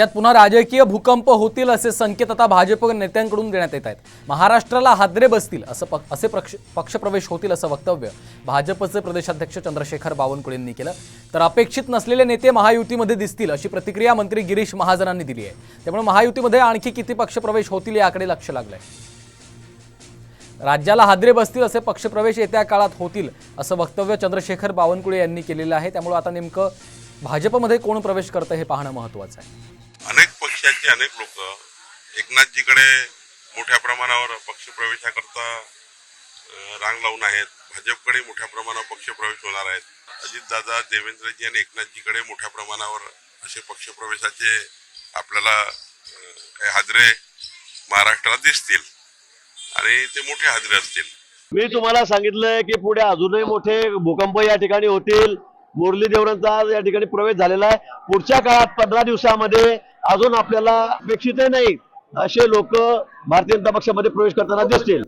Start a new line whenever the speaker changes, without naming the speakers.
यात पुन्हा राजकीय भूकंप होतील असे संकेत आता भाजप नेत्यांकडून देण्यात येत आहेत. महाराष्ट्राला हादरे बसतील असं पक- असे पक्ष पक्षप्रवेश होतील असं वक्तव्य भाजपचे प्रदेशाध्यक्ष चंद्रशेखर बावनकुळेंनी केलं. तर अपेक्षित नसलेले नेते महायुतीमध्ये दिसतील अशी प्रतिक्रिया मंत्री गिरीश महाजनांनी दिली आहे. त्यामुळे महायुतीमध्ये आणखी किती पक्षप्रवेश होतील याकडे लक्ष लागलंय. राज्याला हादरे बसतील असे पक्षप्रवेश येत्या काळात होतील असं वक्तव्य चंद्रशेखर बावनकुळे यांनी केलेलं आहे. त्यामुळे आता नेमकं भाजपमध्ये कोण प्रवेश करतं हे पाहणं महत्त्वाचं आहे.
पक्षाचे अनेक लोक एकनाथजीकडे मोठ्या प्रमाणावर पक्षप्रवेशाकरता रांग लावून आहेत. भाजपकडे मोठ्या प्रमाणावर पक्षप्रवेश होणार आहेत. अजितदादा देवेंद्रजी आणि एकनाथजीकडे मोठ्या प्रमाणावर असे पक्षप्रवेशाचे आपल्याला काही हादरे महाराष्ट्रात दिसतील. आणि ते मोठे हादरे असतील.
मी तुम्हाला सांगितलंय की पुढे अजूनही मोठे भूकंप या ठिकाणी होतील. मुरली देवरांचा आज या ठिकाणी प्रवेश झालेला आहे. पुढच्या काळात पंधरा दिवसामध्ये अजून आपल्याला अपेक्षितही नाही. असे लोक भारतीय जनता पक्षामध्ये प्रवेश करताना दिसतील.